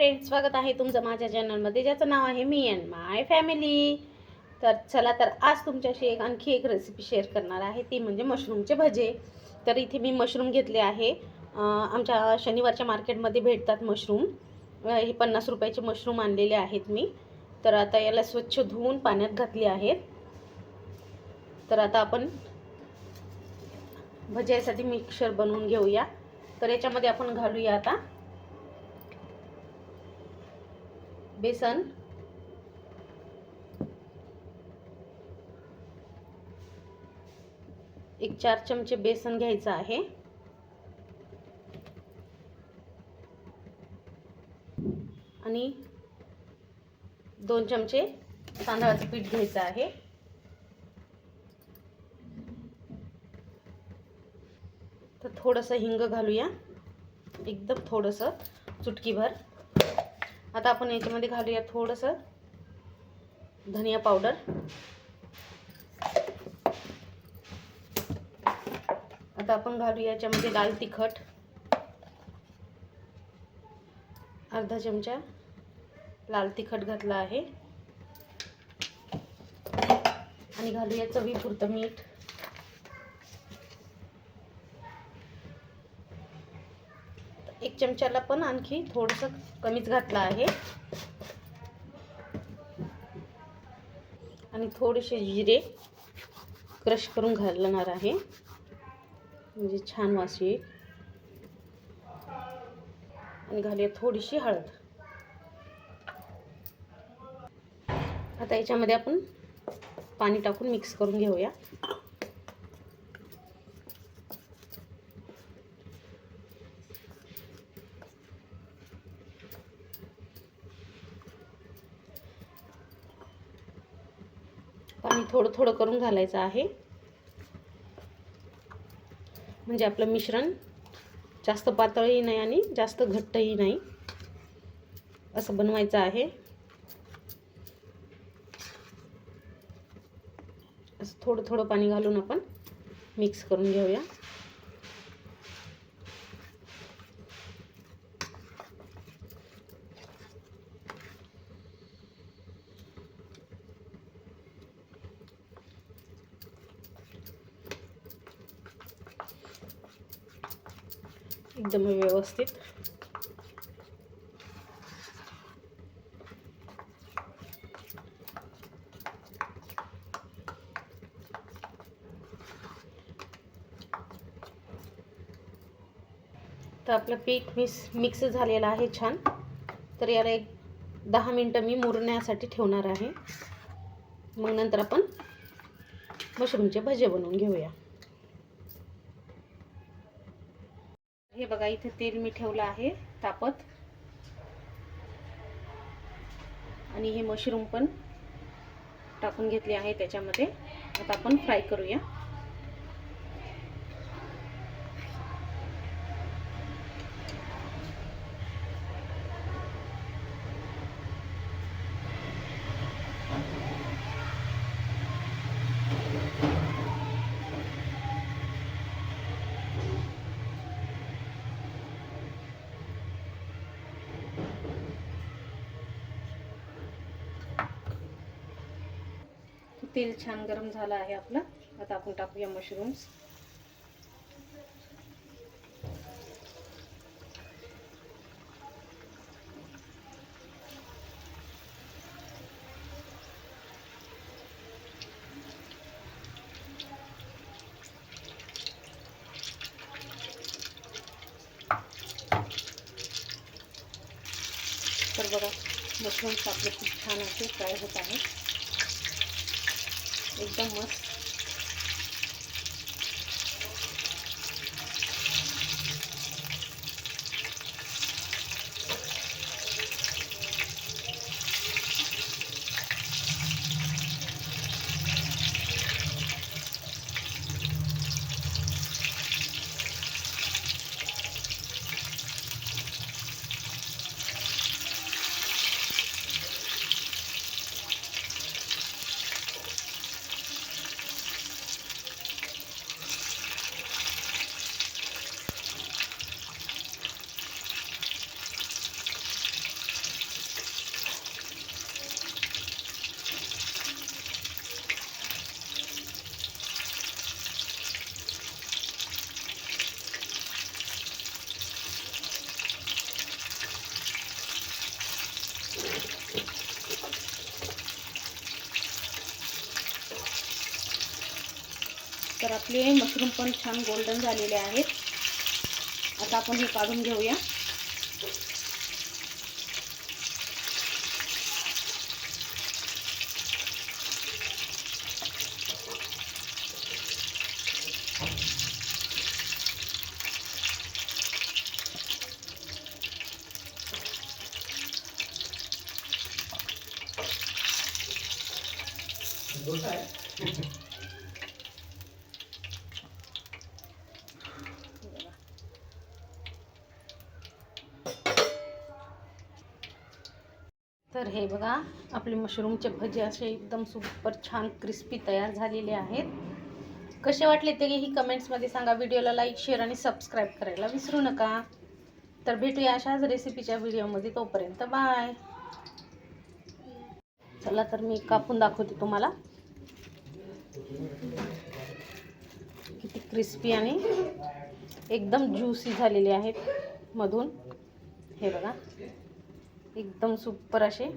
Friends स्वागत आहे तुमचं माझ्या चॅनलमध्ये ज्याचं नाव आहे मी अँड माय फॅमिली तर चला तर आज तुमच्याशी एक आणखी एक रेसिपी शेअर करणार आहे ती म्हणजे मशरूमचे भजे. तर इथे मी मशरूम घेतले आहे. आमच्या शनिवारच्या मार्केटमध्ये भेटतात मशरूम हे पन्नास रुपयाचे मशरूम आणलेले आहेत मी. तर आता याला स्वच्छ धुवून पाण्यात घातले आहेत. तर आता आपण भज्यासाठी मिक्सर बनवून घेऊया. तर याच्यामध्ये आपण घालूया आता. बेसन. एक चार चमचे बेसन घ्यायचं आहे. आणि दोन चमचे तांदळाचं पीठ घ्यायचं आहे. तर थोडंसं हिंग घालूया. एकदम थोडंसं चुटकीभर. आता आपण याच्यामध्ये घालूया थोडंसं धनिया पावडर. आता आपण घालूया याच्यामध्ये लाल तिखट. अर्धा चमचा लाल तिखट घातला आहे. आणि घालूया चवीपुरतं मीठ. एक चमच्याला पण आणखी थोडंसं कमीच घातलं आहे. आणि थोडेसे जिरे क्रश करून घालणार आहे. म्हणजे छान वास येईल आणि घालूया थोडीशी हळद. आता याच्यामध्ये आपण पाणी टाकून मिक्स करून घेऊया. पाणी थोडं थोडं करून घालायचं आहे. म्हणजे आपलं मिश्रण जास्त पातळही नाही आणि जास्त घट्टही नाही. असं बनवायचं आहे. असं थोडं थोडं पाणी घालून आपण मिक्स करून घेऊया. एकदम व्यवस्थित. तर आपलं पीठ मिस मिक्स झालेलं आहे छान. तर याला एक दहा मिनटं मी मुरण्यासाठी ठेवणार आहे. मग नंतर आपण मशरूमचे भजे बनवून घेऊया. हे बघा इथे तेल मी ठेवलं आहे तापत. आणि हे मशरूम पण टाकून घेतले आहे त्याच्यामध्ये. आता आपण फ्राय करूया. तेल छान गरम झालं आहे आपलं. आता आपण टाकूया मशरूम्स तर बघा मशरूम्स आपले खूप छान असे फ्राय होत आहे एकदम मस्त तर आपले मशरूम पण छान गोल्डन झालेले आहेत आता आपण हे काढून घेऊया. तर हे बघा आपले मशरूमचे भजे असे एकदम सुपर छान क्रिस्पी तयार झालेले आहेत. कसे वाटले तेही कमेंट्समध्ये सांगा. व्हिडिओला लाईक शेअर आणि सबस्क्राईब करायला विसरू नका. तर भेटूया अशाच रेसिपीच्या व्हिडिओमध्ये तोपर्यंत बाय चला तर मी कापून दाखवते तुम्हाला. किती क्रिस्पी आणि एकदम ज्युसी झालेले आहेत मधून. हे बघा. एकदम सुपर असे.